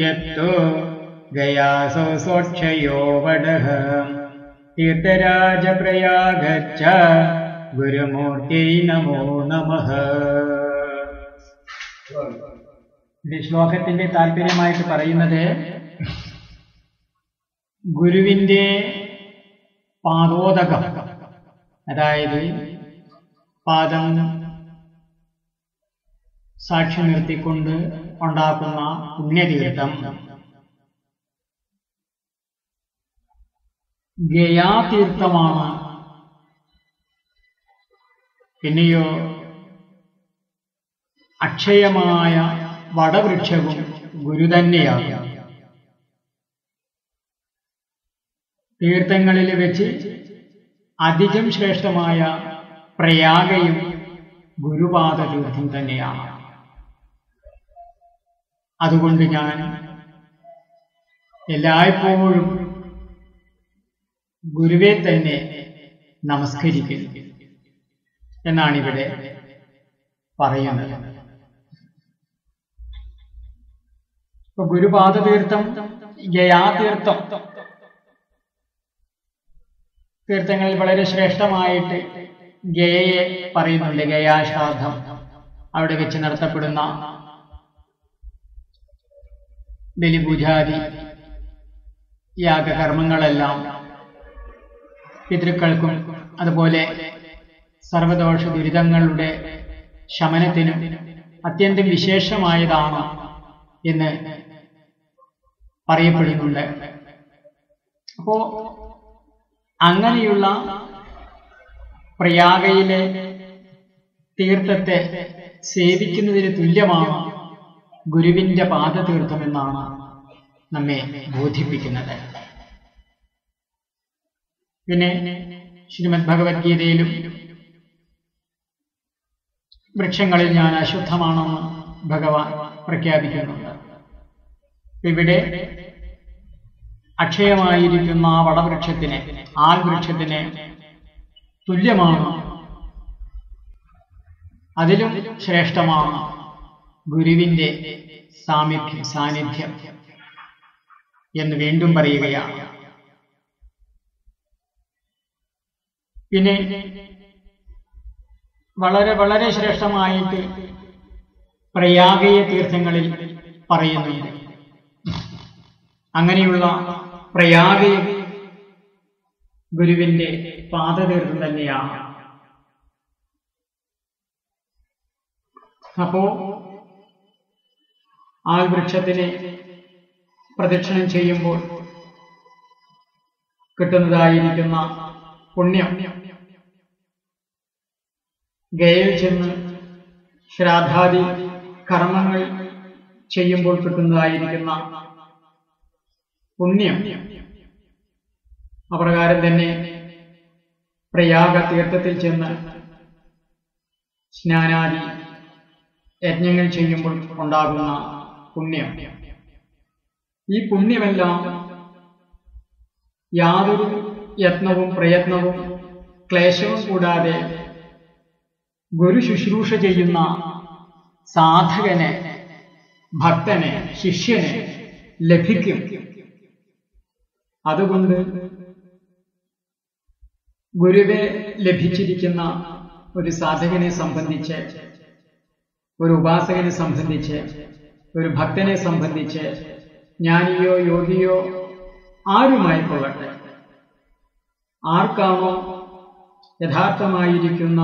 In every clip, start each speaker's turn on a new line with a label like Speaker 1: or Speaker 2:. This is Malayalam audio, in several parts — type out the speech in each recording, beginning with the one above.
Speaker 1: यत्तो गयासो सोक्षयो वडः तीर्थराजप्रयागच्छ ഗുരുമൂർത്തി നമോ നമഃ ഇത് ശ്ലോകത്തിന്റെ താല്പര്യമായിട്ട് പറയുന്നത് ഗുരുവിന്റെ പാദോദകം അതായത് പാദം സാക്ഷി നിർത്തിക്കൊണ്ട് ഉണ്ടാക്കുന്ന പുണ്യതീർത്ഥം. ഗയാതീർത്ഥമാണ് പിന്നെയോ അക്ഷയമായ വടവൃക്ഷവും ഗുരു തന്നെയാണ് തീർത്ഥങ്ങളിൽ വെച്ച് അധികം ശ്രേഷ്ഠമായ പ്രയാഗയും ഗുരുപാദ തീർത്ഥം തന്നെയാണ്. അതുകൊണ്ട് ഞാൻ എല്ലായ്പ്പോഴും ഗുരുവെ തന്നെ നമസ്കരിക്കുന്നു എന്നാണ് ഇവിടെ പറയുന്നത്. ഇപ്പൊ ഗുരുപാദതീർത്ഥം ഗയാതീർത്ഥം തീർത്ഥങ്ങളിൽ വളരെ ശ്രേഷ്ഠമായിട്ട് ഗയയെ പറയുന്നുണ്ട് ഗയാശ്രാദ്ധം. അവിടെ വെച്ച് നടത്തപ്പെടുന്ന ബലിപൂജാതി യാഗകർമ്മങ്ങളെല്ലാം പിതൃക്കൾക്കും അതുപോലെ സർവദോഷ ദുരിതങ്ങളുടെ ശമനത്തിനും അത്യന്തം വിശേഷമായതാണ് എന്ന് പറയപ്പെടുന്നുണ്ട്. അപ്പോ അങ്ങനെയുള്ള പ്രയാഗയിലെ തീർത്ഥത്തെ സേവിക്കുന്നതിന് തുല്യമാണ് ഗുരുവിന്റെ പാദതീർത്ഥമെന്നാണ് നമ്മെ ബോധിപ്പിക്കുന്നത്. പിന്നെ ശ്രീമദ് ഭഗവത്ഗീതയിലും വൃക്ഷങ്ങളിൽ ഞാൻ അശുദ്ധമാണെന്ന് ഭഗവാൻ പ്രഖ്യാപിക്കുന്നുണ്ട്. ഇവിടെ അക്ഷയമായിരിക്കുന്ന ആ വടവൃക്ഷത്തിന് ആൽ വൃക്ഷത്തിന് തുല്യമാണ്. അതിലും ശ്രേഷ്ഠമാണ്. ഗുരുവിന്റെ സാമീപ്യം സാന്നിധ്യം എന്ന് വീണ്ടും പറയുകയാണ്. പിന്നെ വളരെ വളരെ ശ്രേഷ്ഠമായിട്ട് പ്രയാഗീയ തീർത്ഥങ്ങളിൽ പറയുന്നുണ്ട്. അങ്ങനെയുള്ള പ്രയാഗീയ ഗുരുവിന്റെ പാദതീർത്ഥം തന്നെയാണ്. അപ്പോ ആൽവൃക്ഷത്തിനെ പ്രദക്ഷിണം ചെയ്യുമ്പോൾ കിട്ടുന്നതായിരിക്കുന്ന പുണ്യം. ഗയയിൽ ചെന്ന് ശ്രാദ്ധാദി കർമ്മങ്ങൾ ചെയ്യുമ്പോൾ കിട്ടുന്നതായിരിക്കുന്ന പുണ്യം. അപ്രകാരം തന്നെ പ്രയാഗ തീർത്ഥത്തിൽ ചെന്ന് സ്നാനാദി യജ്ഞങ്ങൾ ചെയ്യുമ്പോൾ ഉണ്ടാകുന്ന പുണ്യം. ഈ പുണ്യമെല്ലാം യാതൊരു യത്നവും പ്രയത്നവും ക്ലേശവും കൂടാതെ ഗുരു ശുശ്രൂഷ ചെയ്യുന്ന സാധകനെ ഭക്തനെ ശിഷ്യനെ ലഭിക്കും. അതുകൊണ്ട് ഗുരുവെ ലഭിച്ചിരിക്കുന്ന ഒരു സാധകനെ സംബന്ധിച്ച് ഒരു ഉപാസകനെ സംബന്ധിച്ച് ഒരു ഭക്തനെ സംബന്ധിച്ച് ജ്ഞാനിയോ യോഗിയോ ആരുമായി ആരുമായിക്കൊള്ളട്ടെ? ആർക്കാണോ യഥാർത്ഥമായിരിക്കുന്ന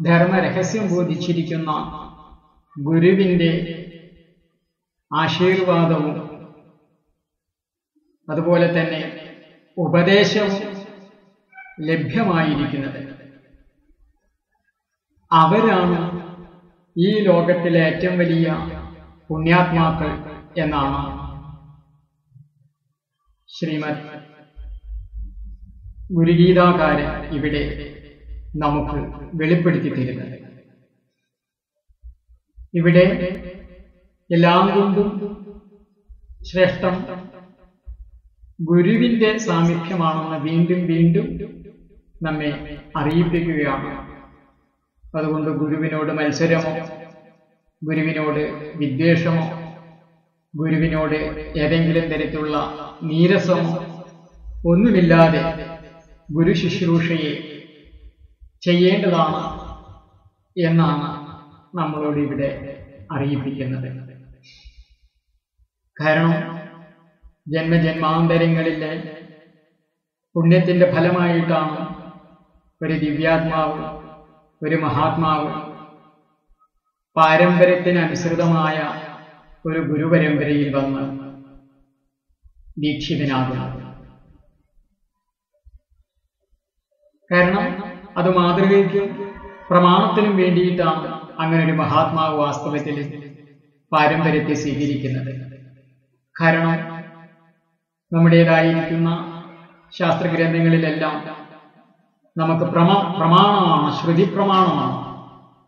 Speaker 1: ധർമ്മരഹസ്യം ബോധിച്ചിരിക്കുന്ന ഗുരുവിന്റെ ആശീർവാദവും അതുപോലെ തന്നെ ഉപദേശവും ലഭ്യമായിരിക്കുന്നത്? അവരാണ് ഈ ലോകത്തിലെ ഏറ്റവും വലിയ പുണ്യാത്മാക്കൾ എന്നാണ് ശ്രീമത് ഗുരുഗീതാകാരൻ ഇവിടെ നമുക്ക് വെളിപ്പെടുത്തി തരുന്നത് ഇവിടെ എല്ലാം കൊണ്ടും ശ്രേഷ്ഠം ഗുരുവിന്റെ സാമീപ്യമാണെന്ന് വീണ്ടും വീണ്ടും നമ്മെ അറിയിപ്പിക്കുകയാണ്. അതുകൊണ്ട് ഗുരുവിനോട് മത്സരമോ ഗുരുവിനോട് വിദ്വേഷമോ ഗുരുവിനോട് ഏതെങ്കിലും തരത്തിലുള്ള നീരസമോ ഒന്നുമില്ലാതെ ഗുരു ശുശ്രൂഷയെ ചെയ്യേണ്ടതാണ് എന്നാണ് നമ്മളോട് ഇവിടെ അറിയിപ്പിക്കുന്നത്. കാരണം ജന്മജന്മാന്തരങ്ങളിലെ പുണ്യത്തിന്റെ ഫലമായിട്ടാണ് ഒരു ദിവ്യാത്മാവ് ഒരു മഹാത്മാവ് പാരമ്പര്യത്തിനനുസൃതമായ ഒരു ഗുരുപരമ്പരയിൽ വന്ന് ദീക്ഷിതനാകുന്നത് കാരണം അത് മാതൃകയ്ക്കും പ്രമാണത്തിനും വേണ്ടിയിട്ടാണ് അങ്ങനെ ഒരു മഹാത്മാവ് വാസ്തവത്തിൽ പാരമ്പര്യത്തെ സ്വീകരിക്കുന്നത്. കാരണം നമ്മുടേതായിരിക്കുന്ന ശാസ്ത്രഗ്രന്ഥങ്ങളിലെല്ലാം നമുക്ക് പ്രമ പ്രമാണമാണ് ശ്രുതി പ്രമാണമാണ്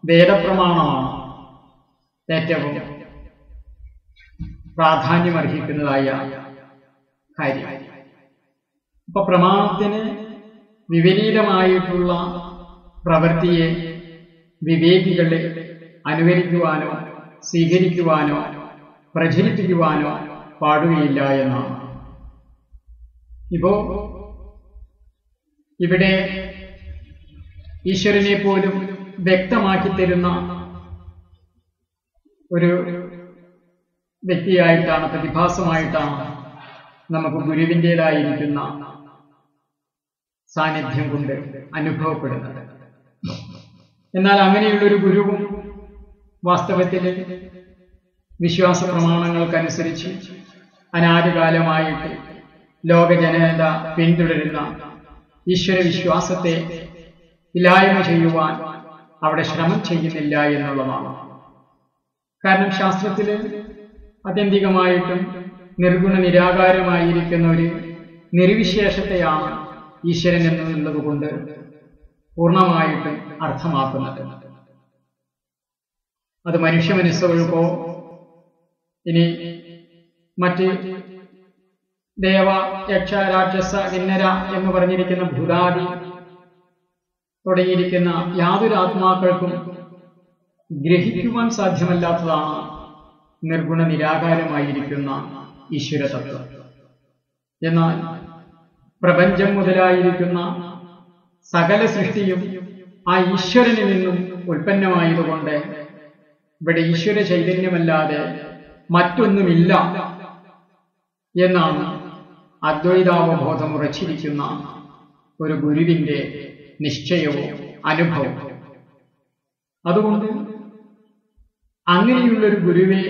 Speaker 1: വേദപ്രമാണമാണ് ഏറ്റവും പ്രാധാന്യമർഹിക്കുന്നതായ കാര്യം. അപ്പൊ പ്രമാണത്തിന് വിപരീതമായിട്ടുള്ള പ്രവൃത്തിയെ വിവേകികളെ അനുകരിക്കുവാനോ സ്വീകരിക്കുവാനോ പ്രചരിപ്പിക്കുവാനോ പാടുകയില്ല എന്നാണ്. ഇപ്പോ ഇവിടെ ഈശ്വരനെ പോലും വ്യക്തമാക്കി തരുന്ന ഒരു വ്യക്തിയായിട്ടാണ് പ്രതിഭാസമായിട്ടാണ് നമുക്ക് ഗുരുവിന്റെതായിരിക്കുന്ന സാന്നിധ്യം കൊണ്ട് അനുഭവപ്പെടുന്നത്. എന്നാൽ അങ്ങനെയുള്ളൊരു ഗുരുവും വാസ്തവത്തിൽ വിശ്വാസ പ്രമാണങ്ങൾക്കനുസരിച്ച് അനാദികാലമായിട്ട് ലോക ജനത പിന്തുടരുന്ന ഈശ്വര വിശ്വാസത്തെ ഇല്ലായ്മ ചെയ്യുവാൻ അവിടെ ശ്രമം ചെയ്യുന്നില്ല എന്നുള്ളതാണ്. കാരണം ശാസ്ത്രത്തിൽ ആത്യന്തികമായിട്ടും നിർഗുണ നിരാകാരമായിരിക്കുന്ന ഒരു നിർവിശേഷത്തെയാണ് ഈശ്വരൻ എന്നുള്ളത് കൊണ്ട് പൂർണമായിട്ടും അർത്ഥമാക്കുന്നത്. അത് മനുഷ്യ മനസ്സുകൾക്കോ ഇനി മറ്റ് ദേവ യക്ഷ രാക്ഷസ കിന്നര എന്ന് പറഞ്ഞിരിക്കുന്ന ഭൂതാദി തുടങ്ങിയിരിക്കുന്ന യാതൊരു ആത്മാക്കൾക്കും ഗ്രഹിക്കുവാൻ സാധ്യമല്ലാത്തതാണ് നിർഗുണ നിരാകാരമായിരിക്കുന്ന ഈശ്വര തത്വം. എന്നാൽ പ്രപഞ്ചം മുതലായിരിക്കുന്ന സകല സൃഷ്ടിയും ആ ഈശ്വരനിൽ നിന്നും ഉൽപ്പന്നമായതുകൊണ്ട് ഇവിടെ ഈശ്വര ചൈതന്യമല്ലാതെ മറ്റൊന്നുമില്ല എന്നാണ് അദ്വൈതാവബോധം ഉറച്ചിരിക്കുന്ന ഒരു ഗുരുവിന്റെ നിശ്ചയവും അനുഭവവും. അതുകൊണ്ട് അങ്ങനെയുള്ളൊരു ഗുരുവെ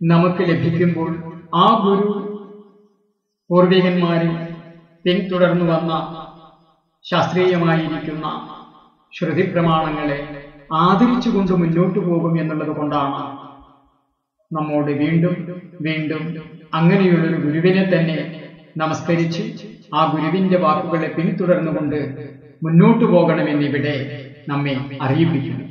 Speaker 1: നമുക്ക് ലഭിക്കുമ്പോൾ ആ ഗുരു പൂർവികന്മാരിൽ പിന്തുടർന്നു വന്ന ശാസ്ത്രീയമായിരിക്കുന്ന ശ്രുതി പ്രമാണങ്ങളെ ആദരിച്ചുകൊണ്ട് മുന്നോട്ടു പോകും എന്നുള്ളത് കൊണ്ടാണ് നമ്മോട് വീണ്ടും വീണ്ടും അങ്ങനെയുള്ളൊരു ഗുരുവിനെ തന്നെ നമസ്കരിച്ച് ആ ഗുരുവിന്റെ വാക്കുകളെ പിന്തുടർന്നുകൊണ്ട് മുന്നോട്ടു പോകണമെന്നിവിടെ നമ്മെ അറിയിപ്പിക്കുന്നു.